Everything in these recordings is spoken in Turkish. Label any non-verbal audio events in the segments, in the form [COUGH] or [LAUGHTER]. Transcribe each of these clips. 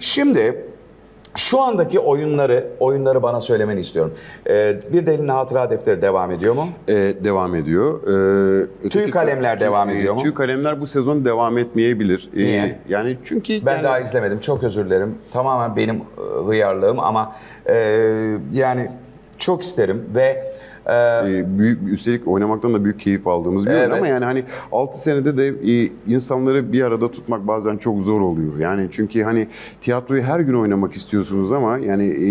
Şimdi şu andaki oyunları oyunları bana söylemeni istiyorum. Ee, bir delinin hatıra defteri devam ediyor mu? Ee, devam ediyor. Ee, öteki- kalemler devam ediyor mu? Tüy kalemler bu sezon devam etmeyebilir. Ee, Niye? Yani çünkü Ben yani- daha izlemedim. Çok özür dilerim. Tamamen benim e, hıyarlığım ama e, yani çok isterim ve e, e, büyük üstelik oynamaktan da büyük keyif aldığımız bir oyun Evet. ama yani hani 6 senede de e, insanları bir arada tutmak bazen çok zor oluyor. Yani çünkü hani tiyatroyu her gün oynamak istiyorsunuz ama yani e,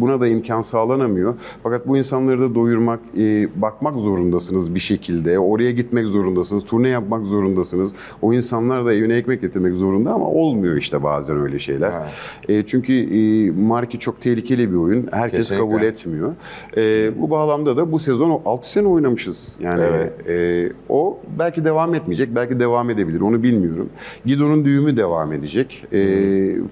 buna da imkan sağlanamıyor. Fakat bu insanları da doyurmak, e, bakmak zorundasınız bir şekilde. Oraya gitmek zorundasınız, turne yapmak zorundasınız. O insanlar da evine ekmek getirmek zorunda ama olmuyor işte bazen öyle şeyler. E, çünkü e, Marki çok tehlikeli bir oyun. Herkes Kesinlikle. kabul etmiyor. E, bu bağlamda da bu sezon 6 sene oynamışız. Yani Evet. e, o belki devam etmeyecek, belki devam edebilir. Onu bilmiyorum. Guido'nun düğümü devam edecek. E,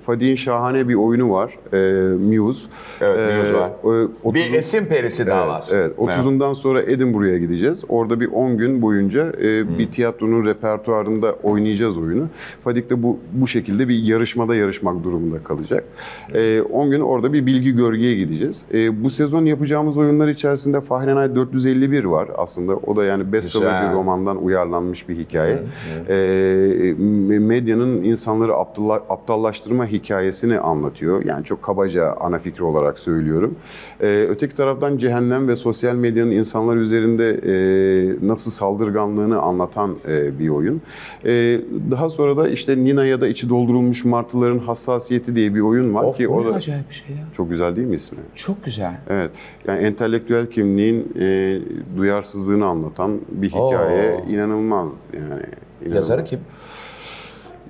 Fadik'in şahane bir oyunu var. E, Muse. Evet, Muse var. e, bir 30'un esim perisi davası. Evet, 30'undan sonra Edinburgh'a gideceğiz. Orada bir 10 gün boyunca e, bir tiyatronun repertuarında oynayacağız oyunu. Fadik de bu bu şekilde bir yarışmada yarışmak durumunda kalacak. E, 10 gün orada bir bilgi görgüye gideceğiz. E, bu sezon yapacağımız oyunlar içerisinde Fahrenheit 451 var aslında. O da yani bestseller bir romandan uyarlanmış bir hikaye. E, medyanın insanları aptalla- aptallaştırma hikayesini anlatıyor. Yani çok kabaca ana fikri olarak söylüyorum. E, öteki taraftan cehennem ve sosyal medyanın insanlar üzerinde e, nasıl saldırganlığını anlatan e, bir oyun. E, daha sonra da işte Nina ya da içi doldurulmuş martıların hassasiyeti diye bir oyun var Of, ki bu o da acayip bir şey ya. çok güzel değil mi ismi? Çok güzel. Evet. Yani entelektüel kimliğin e, duyarsızlığını anlatan bir hikaye. Oo. İnanılmaz yani. İnanılmaz. Yazarı kim?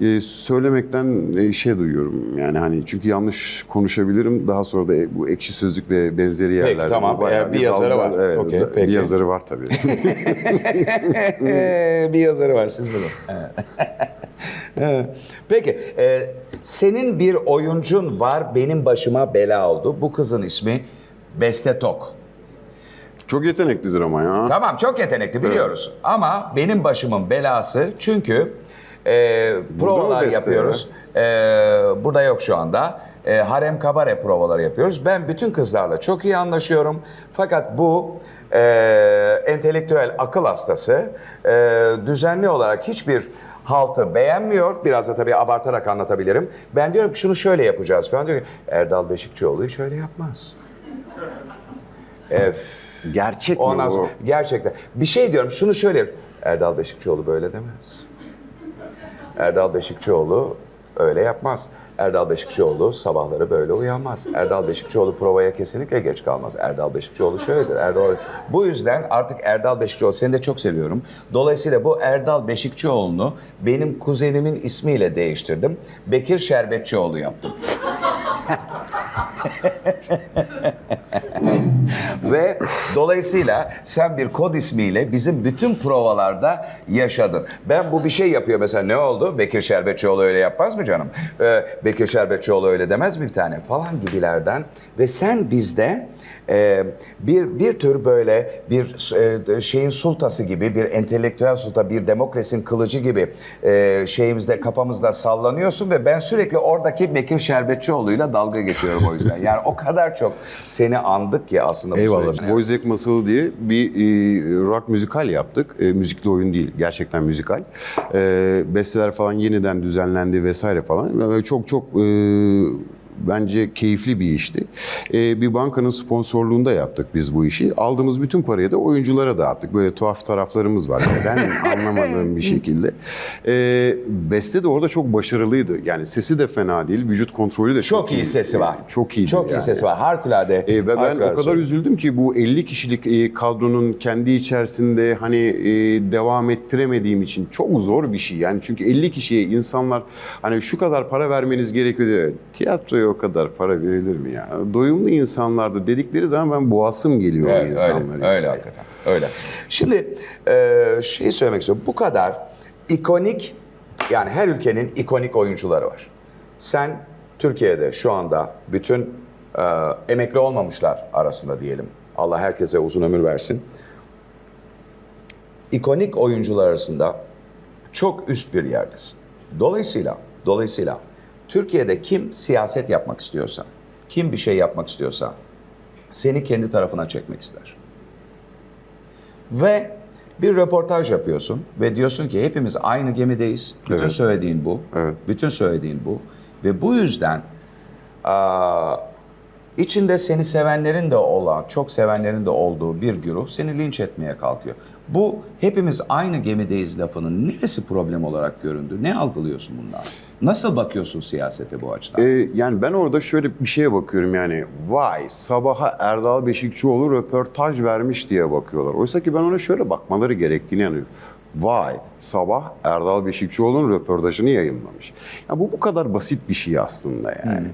E, söylemekten e, şey duyuyorum. Yani hani çünkü yanlış konuşabilirim. Daha sonra da e, bu ekşi sözlük ve benzeri yerlerde. tamam. bayağı E, bir yazarı dalga- var. Evet, Okey, da- peki. Bir yazarı var tabii. Ee, [LAUGHS] bir yazarı var siz. [LAUGHS] Evet. Peki e, senin bir oyuncun var benim başıma bela oldu. Bu kızın ismi Beste Tok. Çok yeteneklidir ama ya. Tamam çok yetenekli biliyoruz. Ama benim başımın belası çünkü e, provalar yapıyoruz. E, burada yok şu anda. E, harem kabare provaları yapıyoruz. Ben bütün kızlarla çok iyi anlaşıyorum. Fakat bu e, entelektüel akıl hastası e, düzenli olarak hiçbir haltı beğenmiyor. Biraz da tabii abartarak anlatabilirim. Ben diyorum ki şunu şöyle yapacağız falan diyor ki Erdal Beşikçioğlu şöyle yapmaz. [LAUGHS] Ef. Gerçek mi Ondan bu? sonra gerçekten. Bir şey diyorum şunu şöyle Erdal Beşikçioğlu böyle demez. Erdal Beşikçioğlu öyle yapmaz. Erdal Beşikçioğlu sabahları böyle uyanmaz. Erdal Beşikçioğlu provaya kesinlikle geç kalmaz. Erdal Beşikçioğlu şöyledir. Erdal Bu yüzden artık Erdal Beşikçioğlu seni de çok seviyorum. Dolayısıyla bu Erdal Beşikçioğlu'nu benim kuzenimin ismiyle değiştirdim. Bekir Şerbetçioğlu yaptım. [LAUGHS] Ve dolayısıyla sen bir kod ismiyle bizim bütün provalarda yaşadın. Ben bu bir şey yapıyor mesela ne oldu? Bekir Şerbetçioğlu öyle yapmaz mı canım? Ee, Bekir Şerbetçioğlu öyle demez mi bir tane falan gibilerden. Ve sen bizde e, bir bir tür böyle bir e, şeyin sultası gibi bir entelektüel sulta bir demokrasinin kılıcı gibi e, şeyimizde kafamızda sallanıyorsun ve ben sürekli oradaki Bekir Şerbetçioğlu'yla dalga geçiyorum o yüzden. Yani o kadar çok seni andık ki aslında bu Eyvallah. süreçte. Boyzek Masalı diye bir e, rock müzikal yaptık. E, müzikli oyun değil, gerçekten müzikal. E, besteler falan yeniden düzenlendi vesaire falan. Ve çok çok e, bence keyifli bir işti. E, bir bankanın sponsorluğunda yaptık biz bu işi. Aldığımız bütün parayı da oyunculara dağıttık. Böyle tuhaf taraflarımız var. [LAUGHS] Neden anlamadığım bir şekilde. E, beste de orada çok başarılıydı. Yani sesi de fena değil, vücut kontrolü de çok, Çok iyi sesi var. Çok iyi. Çok iyi sesi var. Harikulade. E, ve ben harikulade o kadar söylüyor. üzüldüm ki bu 50 kişilik e, kadronun kendi içerisinde hani e, devam ettiremediğim için çok zor bir şey. Yani çünkü 50 kişiye insanlar hani şu kadar para vermeniz gerekiyor diyor. Tiyatroya o kadar para verilir mi ya? Doyumlu insanlardı dedikleri zaman ben boğasım geliyor Evet, insanlar. öyle, öyle hakikaten. Öyle. Şimdi e, şey söylemek istiyorum. Bu kadar ikonik yani her ülkenin ikonik oyuncuları var. Sen Türkiye'de şu anda bütün e, emekli olmamışlar arasında diyelim. Allah herkese uzun ömür versin. İkonik oyuncular arasında çok üst bir yerdesin. Dolayısıyla dolayısıyla Türkiye'de kim siyaset yapmak istiyorsa, kim bir şey yapmak istiyorsa seni kendi tarafına çekmek ister. Ve bir röportaj yapıyorsun ve diyorsun ki hepimiz aynı gemideyiz. Bütün Evet. söylediğin bu. Evet. Bütün söylediğin bu. Ve bu yüzden aa, içinde seni sevenlerin de olan, çok sevenlerin de olduğu bir güruh seni linç etmeye kalkıyor. Bu hepimiz aynı gemideyiz lafının neresi problem olarak göründü? Ne algılıyorsun bundan? Nasıl bakıyorsun siyasete bu açıdan? Ee, yani ben orada şöyle bir şeye bakıyorum yani vay sabaha Erdal Beşikçioğlu röportaj vermiş diye bakıyorlar. Oysa ki ben ona şöyle bakmaları gerektiğini inanıyorum. Vay sabah Erdal Beşikçioğlu'nun röportajını yayınlamış. Ya bu bu kadar basit bir şey aslında yani.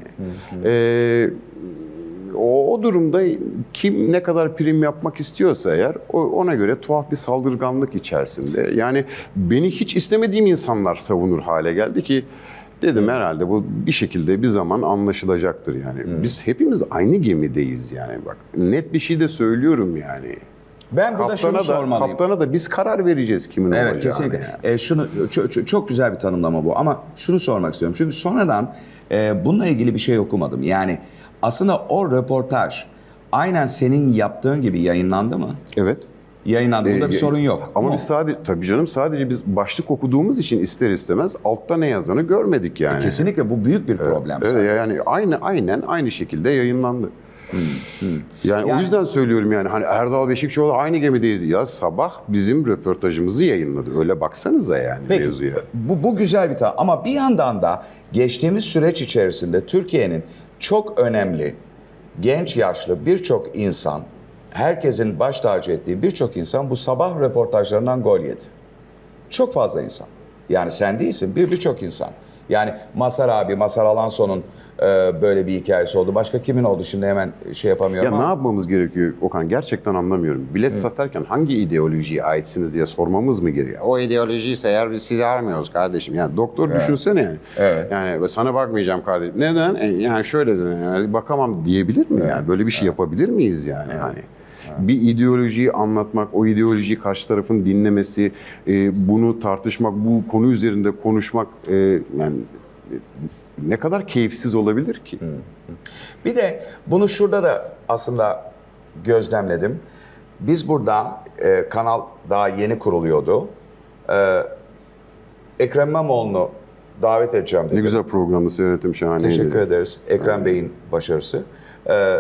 Ee, o, o durumda kim ne kadar prim yapmak istiyorsa eğer o- ona göre tuhaf bir saldırganlık içerisinde. Yani beni hiç istemediğim insanlar savunur hale geldi ki dedim herhalde bu bir şekilde bir zaman anlaşılacaktır yani. Biz hepimiz aynı gemideyiz yani bak. Net bir şey de söylüyorum yani. ben burada şunu Kaptana da, sormalıyım. kaptana da biz karar vereceğiz kimin Evet olacağını. kesinlikle. yani. E, şunu çok, çok, çok güzel bir tanımlama bu ama şunu sormak istiyorum. Çünkü sonradan e, bununla ilgili bir şey okumadım. Yani aslında o röportaj aynen senin yaptığın gibi yayınlandı mı? Evet. Yayınlandı. Bunda Ee, bir sorun yok. Ama biz sadece tabii canım sadece biz başlık okuduğumuz için ister istemez altta ne yazanı görmedik yani. kesinlikle bu büyük bir problem. zaten. Evet yani aynı aynen aynı şekilde yayınlandı. Yani, Yani- o yüzden söylüyorum yani hani Erdal Beşikçioğlu aynı gemideyiz. Ya sabah bizim röportajımızı yayınladı. Öyle baksanıza yani Peki mevzuya. bu, bu güzel bir tanım ama bir yandan da geçtiğimiz süreç içerisinde Türkiye'nin çok önemli genç yaşlı birçok insan herkesin baş tacı ettiği birçok insan bu sabah röportajlarından gol yedi. Çok fazla insan. Yani sen değilsin bir birçok insan. Yani Masar abi, Masar Alanson'un e, böyle bir hikayesi oldu. Başka kimin oldu şimdi hemen şey yapamıyorum Ya ama. ne yapmamız gerekiyor Okan? Gerçekten anlamıyorum. Bilet satarken hangi ideolojiye aitsiniz diye sormamız mı gerekiyor? O ideolojiyse eğer biz sizi aramıyoruz kardeşim. Yani doktor düşünsene yani. Evet. Yani sana bakmayacağım kardeşim. Neden? E, yani şöyle yani bakamam diyebilir mi? Yani böyle bir şey yapabilir miyiz yani? Hani bir ideolojiyi anlatmak, o ideolojiyi karşı tarafın dinlemesi, e, bunu tartışmak, bu konu üzerinde konuşmak e, yani e, ne kadar keyifsiz olabilir ki? Bir de bunu şurada da aslında gözlemledim. Biz burada e, kanal daha yeni kuruluyordu. E, Ekrem İmamoğlu'nu davet edeceğim dedim. Ne güzel programı seyrettim şahaneydi. Teşekkür ederiz. Ekrem Bey'in başarısı. E,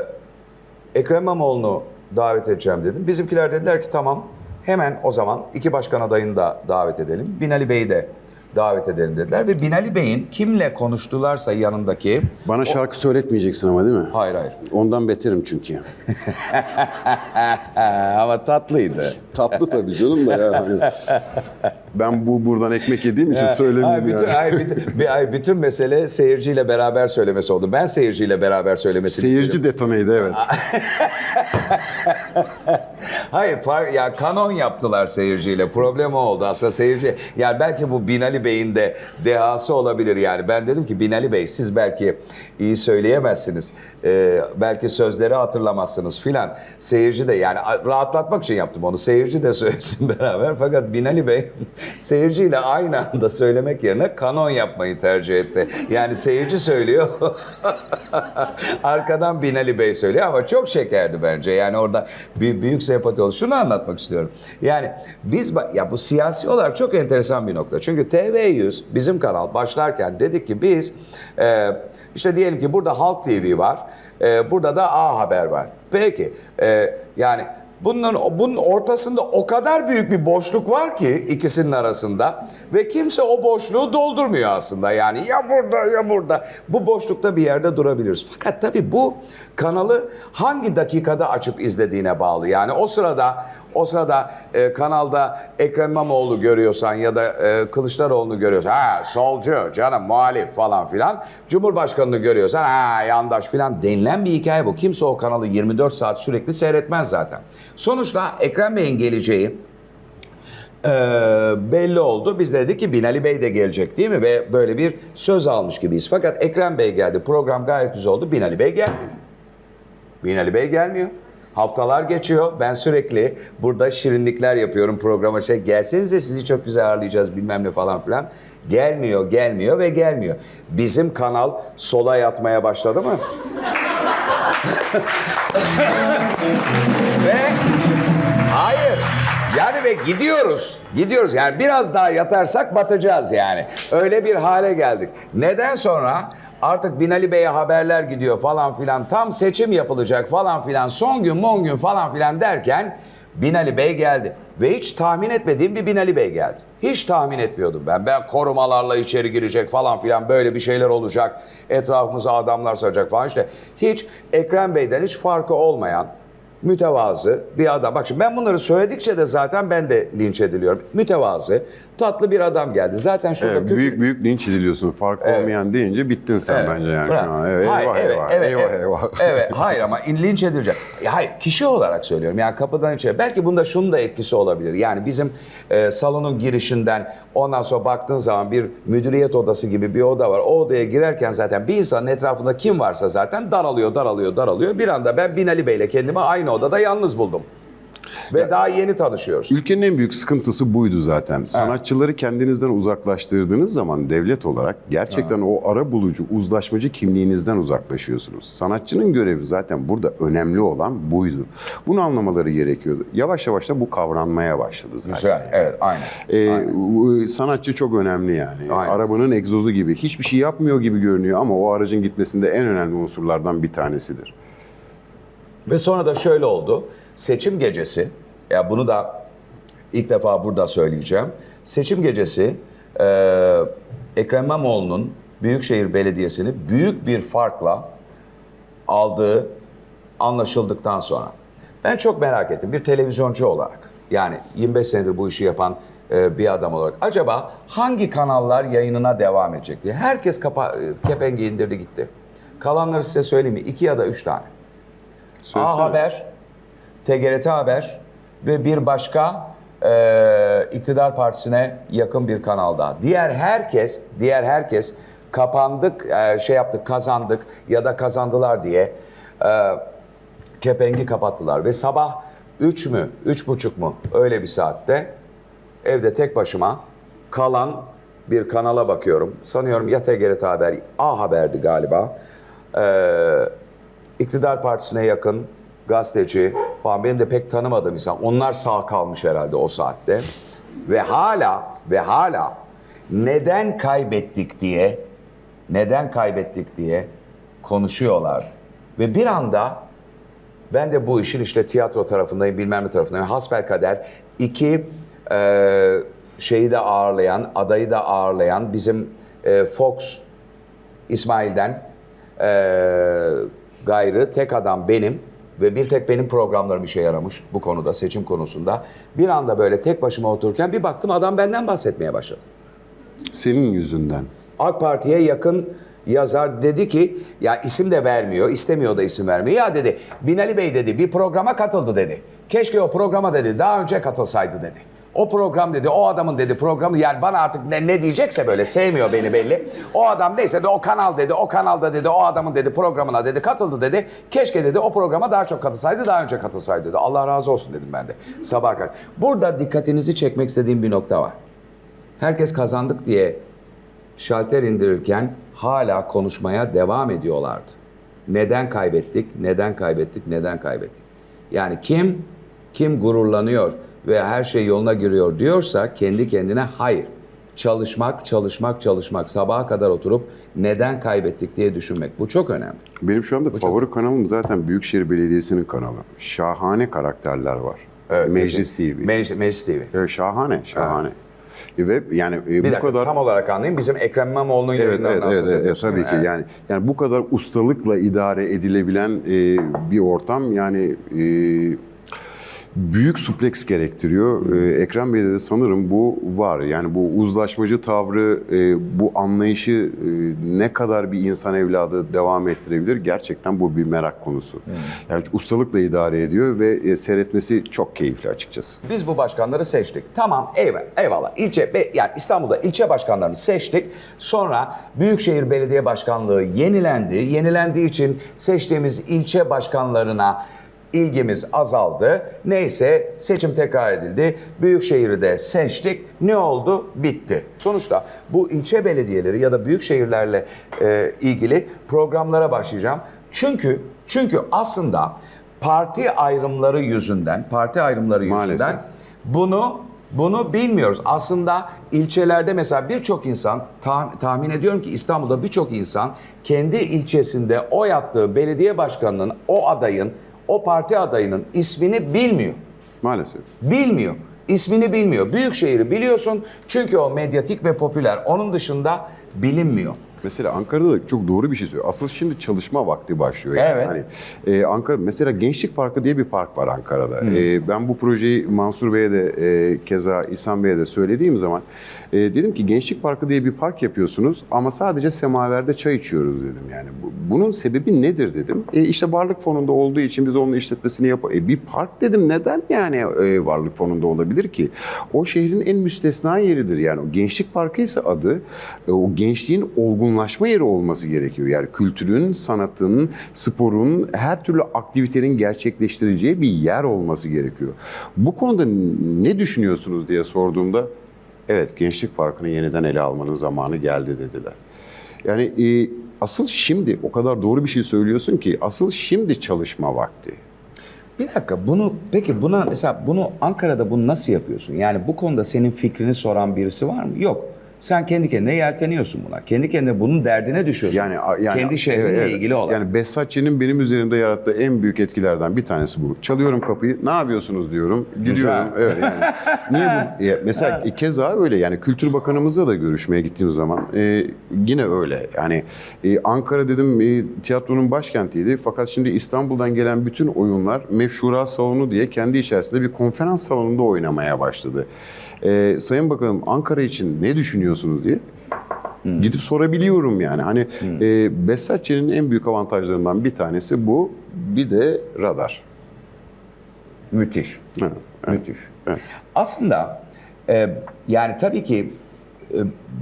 Ekrem İmamoğlu'nu davet edeceğim dedim. Bizimkiler dediler ki tamam hemen o zaman iki başkan adayını da davet edelim. Binali Bey'i de davet edelim dediler. Ve Binali Bey'in kimle konuştularsa yanındaki... Bana şarkı söyletmeyeceksin ama değil mi? Hayır hayır. Ondan beterim çünkü. [LAUGHS] Ama tatlıydı. Tatlı tabii canım da ya. Hani ben bu buradan ekmek yediğim için söylemiyorum bütün, yani. ay, bütün, bir, ay, bütün mesele seyirciyle beraber söylemesi oldu. Ben seyirciyle beraber söylemesini Seyirci istedim. detoneydi evet. [LAUGHS] Hayır, far, ya kanon yaptılar seyirciyle. Problem o oldu aslında seyirci. Yani belki bu Binali Bey'in de dehası olabilir yani. Ben dedim ki Binali Bey siz belki iyi söyleyemezsiniz. Ee, belki sözleri hatırlamazsınız filan. Seyirci de yani rahatlatmak için yaptım onu. Seyirci de [LAUGHS] söylesin beraber. Fakat Binali Bey [LAUGHS] seyirciyle aynı anda söylemek yerine kanon yapmayı tercih etti. Yani seyirci söylüyor. [LAUGHS] Arkadan Binali Bey söylüyor ama çok şekerdi bence. Yani orada büyük sempati Şunu anlatmak istiyorum. Yani biz ya bu siyasi olarak çok enteresan bir nokta. Çünkü TV100 bizim kanal başlarken dedik ki biz e, işte diyelim ki burada Halk TV var. e, burada da A Haber var. Peki e, yani bunun, bunun ortasında o kadar büyük bir boşluk var ki ikisinin arasında ve kimse o boşluğu doldurmuyor aslında. Yani ya burada ya burada. Bu boşlukta bir yerde durabiliriz. Fakat tabii bu kanalı hangi dakikada açıp izlediğine bağlı. Yani o sırada o sırada e, kanalda Ekrem İmamoğlu görüyorsan ya da e, Kılıçdaroğlu'nu görüyorsan ha solcu canım muhalif falan filan. Cumhurbaşkanını görüyorsan ha yandaş filan denilen bir hikaye bu. Kimse o kanalı 24 saat sürekli seyretmez zaten. Sonuçta Ekrem Bey'in geleceği ee, belli oldu. Biz de dedik ki Binali Bey de gelecek değil mi? Ve böyle bir söz almış gibiyiz. Fakat Ekrem Bey geldi. Program gayet güzel oldu. Binali Bey gelmiyor. Binali Bey gelmiyor. Haftalar geçiyor. Ben sürekli burada şirinlikler yapıyorum programa şey. Gelsenize sizi çok güzel ağırlayacağız bilmem ne falan filan. Gelmiyor, gelmiyor ve gelmiyor. Bizim kanal sola yatmaya başladı mı? [LAUGHS] ve hayır. Yani ve gidiyoruz. Gidiyoruz. Yani biraz daha yatarsak batacağız yani. Öyle bir hale geldik. Neden sonra artık Binali Bey'e haberler gidiyor falan filan. Tam seçim yapılacak falan filan. Son gün mon gün falan filan derken Binali Bey geldi. Ve hiç tahmin etmediğim bir Binali Bey geldi. Hiç tahmin etmiyordum ben. Ben korumalarla içeri girecek falan filan böyle bir şeyler olacak. Etrafımıza adamlar saracak falan işte. Hiç Ekrem Bey'den hiç farkı olmayan mütevazı bir adam. Bak şimdi ben bunları söyledikçe de zaten ben de linç ediliyorum. Mütevazı, tatlı bir adam geldi. Zaten şurada Evet, kötü- büyük büyük linç ediliyorsun. Fark olmayan deyince bittin sen Evet. bence yani Bırak. şu an. Evet, Hayır, eyvah, evet, eyvah, evet, eyvah, evet. eyvah. [LAUGHS] Evet, hayır ama linç edilecek. Hayır, kişi olarak söylüyorum. Yani kapıdan içeri. Belki bunda şunun da etkisi olabilir. Yani bizim e, salonun girişinden ondan sonra baktığın zaman bir müdüriyet odası gibi bir oda var. O odaya girerken zaten bir insanın etrafında kim varsa zaten daralıyor, daralıyor, daralıyor. Bir anda ben Binali Bey'le kendimi aynı odada yalnız buldum. Ve daha yeni tanışıyoruz. Ülkenin en büyük sıkıntısı buydu zaten. Sanatçıları kendinizden uzaklaştırdığınız zaman devlet olarak gerçekten o ara bulucu, uzlaşmacı kimliğinizden uzaklaşıyorsunuz. Sanatçının görevi zaten burada önemli olan buydu. Bunu anlamaları gerekiyordu. Yavaş yavaş da bu kavranmaya başladı zaten. Güzel, evet, aynen. Ee, bu- sanatçı çok önemli yani. Aynen. Arabanın egzozu gibi. Hiçbir şey yapmıyor gibi görünüyor ama o aracın gitmesinde en önemli unsurlardan bir tanesidir. Ve sonra da şöyle oldu. Seçim gecesi, ya bunu da ilk defa burada söyleyeceğim. Seçim gecesi e, Ekrem İmamoğlu'nun Büyükşehir Belediyesi'ni büyük bir farkla aldığı anlaşıldıktan sonra. Ben çok merak ettim bir televizyoncu olarak. Yani 25 senedir bu işi yapan e, bir adam olarak. Acaba hangi kanallar yayınına devam edecek diye. Herkes kapa, e, kepengi indirdi gitti. Kalanları size söyleyeyim mi? İki ya da üç tane. Söylesene. A Haber, TGRT Haber ve bir başka e, iktidar partisine yakın bir kanalda. Diğer herkes, diğer herkes kapandık, e, şey yaptık, kazandık ya da kazandılar diye e, kepengi kapattılar. Ve sabah 3 mü, üç buçuk mu öyle bir saatte evde tek başıma kalan bir kanala bakıyorum. Sanıyorum ya TGRT Haber, A Haber'di galiba. Ee, iktidar partisine yakın gazeteci falan benim de pek tanımadığım insan. Onlar sağ kalmış herhalde o saatte. Ve hala ve hala neden kaybettik diye neden kaybettik diye konuşuyorlar. Ve bir anda ben de bu işin işte tiyatro tarafındayım, bilmem ne tarafındayım. Hasbelkader iki e, şeyi de ağırlayan, adayı da ağırlayan bizim e, Fox İsmail'den e, gayrı tek adam benim ve bir tek benim programlarım işe yaramış bu konuda, seçim konusunda. Bir anda böyle tek başıma otururken bir baktım adam benden bahsetmeye başladı. Senin yüzünden. AK Parti'ye yakın yazar dedi ki ya isim de vermiyor, istemiyor da isim vermiyor. Ya dedi Binali Bey dedi bir programa katıldı dedi. Keşke o programa dedi daha önce katılsaydı dedi. O program dedi, o adamın dedi programı yani bana artık ne, ne diyecekse böyle sevmiyor beni belli. O adam neyse de o kanal dedi, o kanalda dedi, o adamın dedi programına dedi katıldı dedi. Keşke dedi o programa daha çok katılsaydı, daha önce katılsaydı dedi. Allah razı olsun dedim ben de sabah kadar. Burada dikkatinizi çekmek istediğim bir nokta var. Herkes kazandık diye şalter indirirken hala konuşmaya devam ediyorlardı. Neden kaybettik? Neden kaybettik? Neden kaybettik? Yani kim kim gururlanıyor ve her şey yoluna giriyor diyorsa kendi kendine hayır. Çalışmak, çalışmak, çalışmak. Sabaha kadar oturup neden kaybettik diye düşünmek. Bu çok önemli. Benim şu anda favori kanalım zaten Büyükşehir Belediyesi'nin kanalı. Şahane karakterler var. Meclis TV. Meclis, Meclis TV. Evet, şahane, şahane. Ve yani e, Bir bu dakika kadar tam olarak anlayayım. Bizim Ekrem İmamoğlu'nun Evet, evet, evet, evet, tabii ki. Evet. Yani yani bu kadar ustalıkla idare edilebilen e, bir ortam yani e, büyük supleks gerektiriyor. E, Ekrem Bey'de de sanırım bu var. Yani bu uzlaşmacı tavrı, e, bu anlayışı e, ne kadar bir insan evladı devam ettirebilir? Gerçekten bu bir merak konusu. Yani ustalıkla idare ediyor ve e, seyretmesi çok keyifli açıkçası. Biz bu başkanları seçtik. Tamam eyvallah. eyvallah. İlçe, yani İstanbul'da ilçe başkanlarını seçtik. Sonra Büyükşehir Belediye Başkanlığı yenilendi. Yenilendiği için seçtiğimiz ilçe başkanlarına ilgimiz azaldı. Neyse seçim tekrar edildi. Büyükşehir'i de seçtik. Ne oldu? Bitti. Sonuçta bu ilçe belediyeleri ya da büyük şehirlerle e, ilgili programlara başlayacağım. Çünkü çünkü aslında parti ayrımları yüzünden, parti ayrımları Maalesef. yüzünden bunu bunu bilmiyoruz. Aslında ilçelerde mesela birçok insan tah- tahmin ediyorum ki İstanbul'da birçok insan kendi ilçesinde oy attığı belediye başkanının o adayın, o parti adayının ismini bilmiyor. Maalesef. Bilmiyor. İsmini bilmiyor. Büyükşehir'i biliyorsun çünkü o medyatik ve popüler. Onun dışında bilinmiyor. Mesela Ankara'da da çok doğru bir şey söylüyor. Asıl şimdi çalışma vakti başlıyor. Yani. Evet. Hani, e, Ankara mesela Gençlik Parkı diye bir park var Ankara'da. E, ben bu projeyi Mansur Bey'e de e, keza İhsan Bey'e de söylediğim zaman e, dedim ki Gençlik Parkı diye bir park yapıyorsunuz ama sadece semaverde çay içiyoruz dedim. Yani bu- bunun sebebi nedir dedim. E, işte varlık fonunda olduğu için biz onun işletmesini yap. E, bir park dedim neden yani e, varlık fonunda olabilir ki? O şehrin en müstesna yeridir yani. O Gençlik Parkı ise adı e, o gençliğin olgunlaşma yeri olması gerekiyor. Yani kültürün, sanatın, sporun, her türlü aktivitenin gerçekleştireceği bir yer olması gerekiyor. Bu konuda ne düşünüyorsunuz diye sorduğumda evet Gençlik Parkı'nı yeniden ele almanın zamanı geldi dediler. Yani e, asıl şimdi o kadar doğru bir şey söylüyorsun ki asıl şimdi çalışma vakti. Bir dakika bunu peki buna mesela bunu Ankara'da bunu nasıl yapıyorsun? Yani bu konuda senin fikrini soran birisi var mı? Yok. Sen kendi kendine yelteniyorsun buna. Kendi kendine bunun derdine düşüyorsun. Yani, yani kendi şehrinle evet, evet. ilgili olan. Yani Behzatçı'nın benim üzerimde yarattığı en büyük etkilerden bir tanesi bu. Çalıyorum kapıyı. Ne yapıyorsunuz diyorum. Gidiyorum. Evet yani. [LAUGHS] Niye bu? Ya mesela keza öyle yani Kültür Bakanımızla da görüşmeye gittiğim zaman e, yine öyle. Yani e, Ankara dedim e, tiyatronun başkentiydi. Fakat şimdi İstanbul'dan gelen bütün oyunlar Mevşura Salonu diye kendi içerisinde bir konferans salonunda oynamaya başladı. E, Sayın Bakanım Ankara için ne düşünüyorsunuz diye Gidip sorabiliyorum yani. Hani e, Behzatçı'nın en büyük avantajlarından bir tanesi bu. Bir de radar. Müthiş. Evet, Müthiş. evet. Aslında e, yani tabii ki e,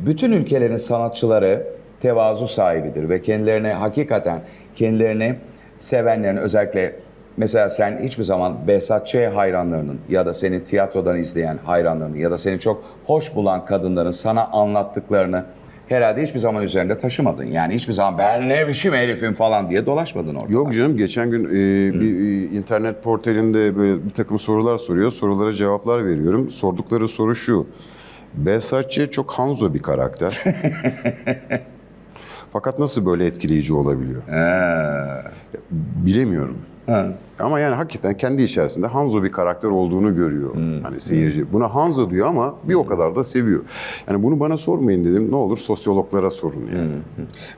bütün ülkelerin sanatçıları tevazu sahibidir ve kendilerine hakikaten kendilerini sevenlerin özellikle mesela sen hiçbir zaman Behzat Ç. hayranlarının ya da seni tiyatrodan izleyen hayranlarının ya da seni çok hoş bulan kadınların sana anlattıklarını herhalde hiçbir zaman üzerinde taşımadın. Yani hiçbir zaman ben ne biçim herifim falan diye dolaşmadın orada. Yok canım geçen gün e, bir e, internet portalinde böyle bir takım sorular soruyor. Sorulara cevaplar veriyorum. Sordukları soru şu. Behzatçı çok Hanzo bir karakter. [LAUGHS] Fakat nasıl böyle etkileyici olabiliyor? Bilemiyorum. Ama yani hakikaten kendi içerisinde Hanzo bir karakter olduğunu görüyor hani seyirci. Buna Hanzo diyor ama bir o kadar da seviyor. Yani bunu bana sormayın dedim. Ne olur sosyologlara sorun yani.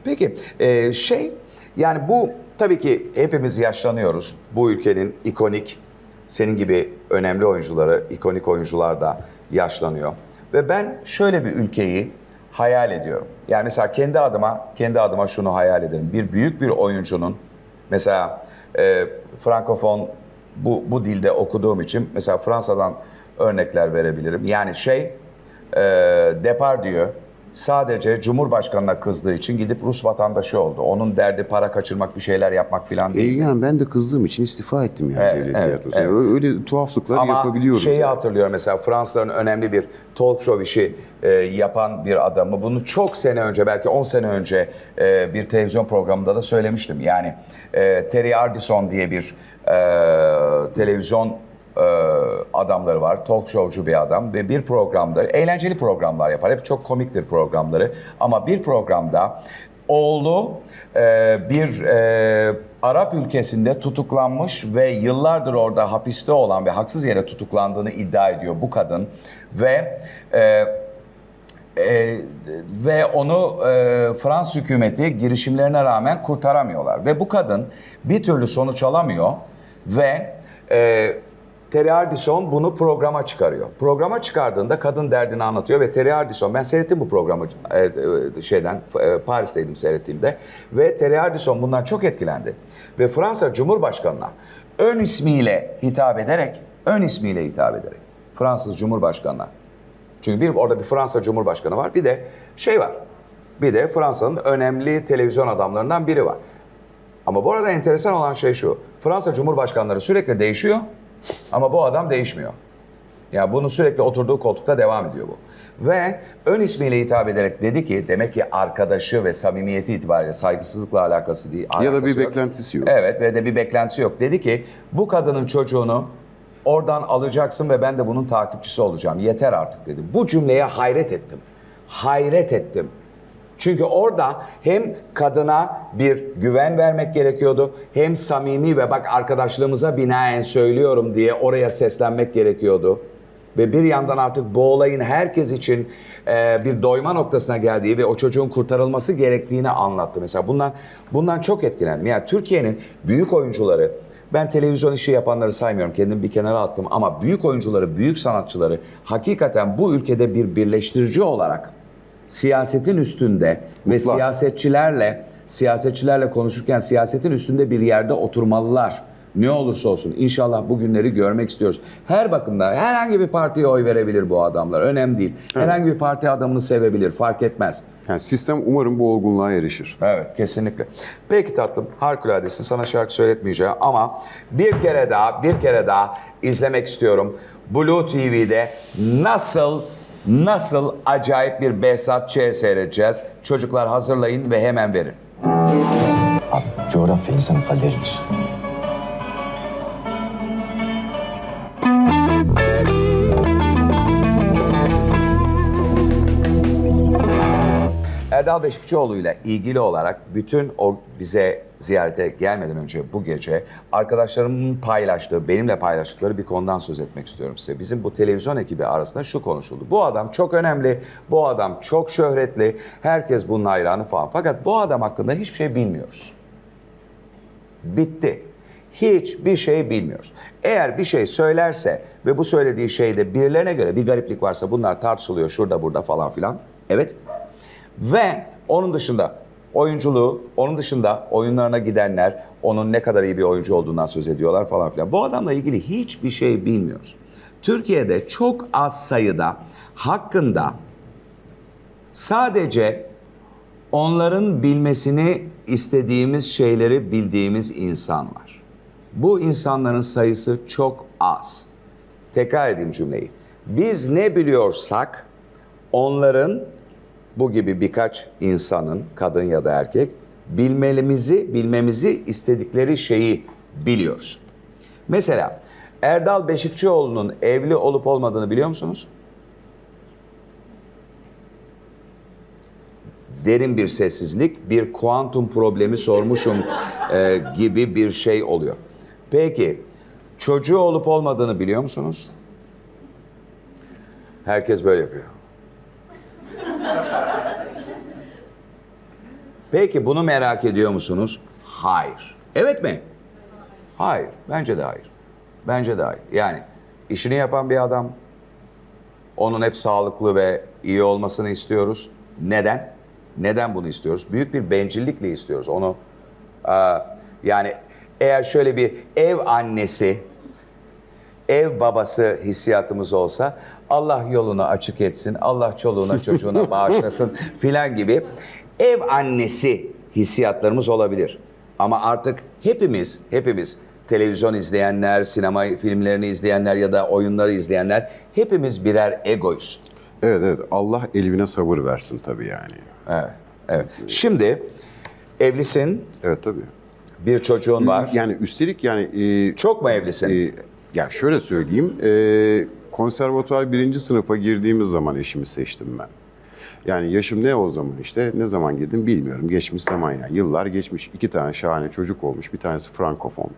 Peki e, şey yani bu tabii ki hepimiz yaşlanıyoruz. Bu ülkenin ikonik senin gibi önemli oyuncuları, ikonik oyuncular da yaşlanıyor. Ve ben şöyle bir ülkeyi hayal ediyorum. Yani mesela kendi adıma kendi adıma şunu hayal ederim. Bir büyük bir oyuncunun mesela e, frankofon bu bu dilde okuduğum için mesela Fransa'dan örnekler verebilirim. Yani şey e, Depardieu sadece Cumhurbaşkanı'na kızdığı için gidip Rus vatandaşı oldu. Onun derdi para kaçırmak, bir şeyler yapmak falan E değil. yani ben de kızdığım için istifa ettim yani Evet, devlet evet, tiyatrosuna. evet. Öyle, öyle tuhaflıklar Ama yapabiliyoruz. şeyi yani. hatırlıyorum mesela Fransızların önemli bir talk show işi e, yapan bir adamı. Bunu çok sene önce belki 10 sene önce e, bir televizyon programında da söylemiştim. Yani e, Terry Ardison diye bir e, televizyon e, adamları var. Talk showcu bir adam ve bir programda eğlenceli programlar yapar. Hep çok komiktir programları. Ama bir programda oğlu e, bir e, Arap ülkesinde tutuklanmış ve yıllardır orada hapiste olan ve haksız yere tutuklandığını iddia ediyor bu kadın ve e, e, ve onu e, Fransız hükümeti girişimlerine rağmen kurtaramıyorlar ve bu kadın bir türlü sonuç alamıyor ve e, Terry Ardison bunu programa çıkarıyor. Programa çıkardığında kadın derdini anlatıyor ve Terry Ardison ben seyrettim bu programı e, e, şeyden e, Paris'teydim seyrettiğimde ve Terry Ardison bundan çok etkilendi ve Fransa Cumhurbaşkanı'na ön ismiyle hitap ederek ön ismiyle hitap ederek Fransız Cumhurbaşkanı'na çünkü bir orada bir Fransa Cumhurbaşkanı var. Bir de şey var. Bir de Fransa'nın önemli televizyon adamlarından biri var. Ama bu arada enteresan olan şey şu. Fransa Cumhurbaşkanları sürekli değişiyor ama bu adam değişmiyor. Ya bunu sürekli oturduğu koltukta devam ediyor bu. Ve ön ismiyle hitap ederek dedi ki demek ki arkadaşı ve samimiyeti itibariyle saygısızlıkla alakası değil. Ya da alakası bir yok. beklentisi yok. Evet ve de bir beklentisi yok. Dedi ki bu kadının çocuğunu oradan alacaksın ve ben de bunun takipçisi olacağım. Yeter artık dedi. Bu cümleye hayret ettim. Hayret ettim. Çünkü orada hem kadına bir güven vermek gerekiyordu hem samimi ve bak arkadaşlığımıza binaen söylüyorum diye oraya seslenmek gerekiyordu. Ve bir yandan artık bu olayın herkes için e, bir doyma noktasına geldiği ve o çocuğun kurtarılması gerektiğini anlattı. Mesela bundan bundan çok etkilendim. Yani Türkiye'nin büyük oyuncuları ben televizyon işi yapanları saymıyorum. Kendimi bir kenara attım ama büyük oyuncuları, büyük sanatçıları hakikaten bu ülkede bir birleştirici olarak siyasetin üstünde ve Mutlak. siyasetçilerle siyasetçilerle konuşurken siyasetin üstünde bir yerde oturmalılar. Ne olursa olsun inşallah bu günleri görmek istiyoruz. Her bakımdan herhangi bir partiye oy verebilir bu adamlar. Önemli değil. Herhangi bir parti adamını sevebilir. Fark etmez. Yani sistem umarım bu olgunluğa erişir. Evet kesinlikle. Peki tatlım harikuladesin sana şarkı söyletmeyeceğim ama bir kere daha bir kere daha izlemek istiyorum. Blue TV'de nasıl nasıl acayip bir Behzat Ç. seyredeceğiz. Çocuklar hazırlayın ve hemen verin. Abi coğrafya insanın kaderidir. Erdal Beşikçioğlu ile ilgili olarak bütün o bize ziyarete gelmeden önce bu gece arkadaşlarımın paylaştığı, benimle paylaştıkları bir konudan söz etmek istiyorum size. Bizim bu televizyon ekibi arasında şu konuşuldu. Bu adam çok önemli, bu adam çok şöhretli, herkes bunun hayranı falan. Fakat bu adam hakkında hiçbir şey bilmiyoruz. Bitti. Hiçbir şey bilmiyoruz. Eğer bir şey söylerse ve bu söylediği şeyde birilerine göre bir gariplik varsa bunlar tartışılıyor şurada burada falan filan. Evet. Ve onun dışında oyunculuğu, onun dışında oyunlarına gidenler onun ne kadar iyi bir oyuncu olduğundan söz ediyorlar falan filan. Bu adamla ilgili hiçbir şey bilmiyoruz. Türkiye'de çok az sayıda hakkında sadece onların bilmesini istediğimiz şeyleri bildiğimiz insan var. Bu insanların sayısı çok az. Tekrar edeyim cümleyi. Biz ne biliyorsak onların bu gibi birkaç insanın kadın ya da erkek bilmemizi bilmemizi istedikleri şeyi biliyoruz. Mesela Erdal Beşikçioğlu'nun evli olup olmadığını biliyor musunuz? derin bir sessizlik, bir kuantum problemi sormuşum e, gibi bir şey oluyor. Peki çocuğu olup olmadığını biliyor musunuz? Herkes böyle yapıyor. Peki bunu merak ediyor musunuz? Hayır. Evet mi? Hayır. Bence de hayır. Bence de hayır. Yani işini yapan bir adam, onun hep sağlıklı ve iyi olmasını istiyoruz. Neden? Neden bunu istiyoruz? Büyük bir bencillikle istiyoruz. Onu yani eğer şöyle bir ev annesi, ev babası hissiyatımız olsa Allah yolunu açık etsin, Allah çoluğuna çocuğuna [LAUGHS] bağışlasın filan gibi ev annesi hissiyatlarımız olabilir. Ama artık hepimiz, hepimiz televizyon izleyenler, sinema filmlerini izleyenler ya da oyunları izleyenler hepimiz birer egoyuz. Evet evet Allah elvine sabır versin tabii yani. Evet, evet. Şimdi evlisin, Evet tabii. bir çocuğun var. Yani üstelik yani e, Çok mu evlisin? e, ya şöyle söyleyeyim e, konservatuvar birinci sınıfa girdiğimiz zaman eşimi seçtim ben. Yani yaşım ne o zaman işte ne zaman girdim bilmiyorum. Geçmiş zaman yani yıllar geçmiş. iki tane şahane çocuk olmuş. Bir tanesi frankofon.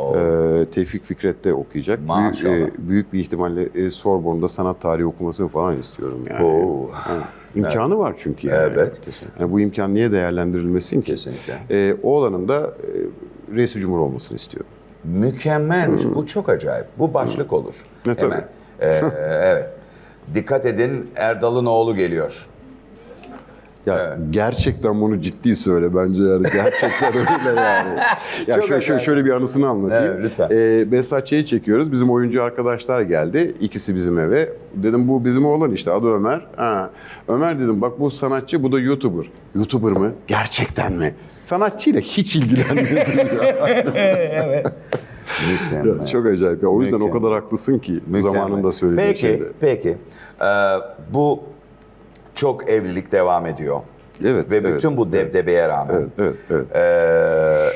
Ee, Tevfik Fikret de okuyacak. Büyük, e, büyük bir ihtimalle e, Sorbonne'da sanat tarihi okumasını falan istiyorum yani. Oo. Evet. İmkanı var çünkü yani. Evet, kesinlikle. Yani bu imkan niye değerlendirilmesin ki? Kesinlikle. Ee, oğlanın da e, reisi cumhur olmasını istiyorum. Mükemmelmiş. Bu çok acayip. Bu başlık olur. E, tabii. Hemen. Ee, [LAUGHS] evet. Dikkat edin Erdal'ın oğlu geliyor. Ya gerçekten bunu ciddi söyle bence yani gerçekten [LAUGHS] öyle yani. Ya şöyle, şöyle, şöyle bir anısını anlatayım. Evet, lütfen. Ee, Behzat Ç'yi çekiyoruz. Bizim oyuncu arkadaşlar geldi. İkisi bizim eve. Dedim bu bizim oğlan işte adı Ömer. Ha. Ömer dedim bak bu sanatçı bu da YouTuber. YouTuber mı? Gerçekten mi? sanatçıyla hiç ilgilenmiyordu ya. [LAUGHS] Mükemmel. Çok acayip ya. O yüzden o Mükemmel. kadar haklısın ki Mükemmel. zamanında söylediğin peki, şeyde. Peki, Ee, bu çok evlilik devam ediyor. Evet, Ve evet, bütün bu debdebeye rağmen. Evet, evet, evet.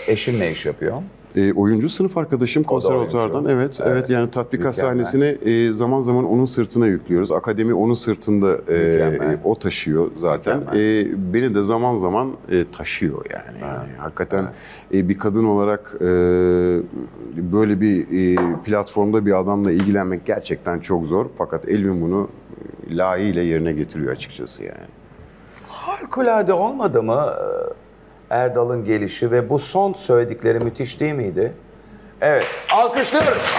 Ee, eşin ne iş yapıyor? E, oyuncu sınıf arkadaşım da konservatuvardan evet, evet Evet. yani tatbikat Mükemmel. sahnesini e, zaman zaman onun sırtına yüklüyoruz. Akademi onun sırtında e, e, o taşıyor zaten. Mükemmel. E, beni de zaman zaman e, taşıyor yani. Yani hakikaten e, bir kadın olarak e, böyle bir e, platformda bir adamla ilgilenmek gerçekten çok zor. Fakat Elvin bunu layığıyla yerine getiriyor açıkçası yani. Harikulade olmadı mı e, Erdal'ın gelişi ve bu son söyledikleri müthiş değil miydi? Evet, alkışlıyoruz.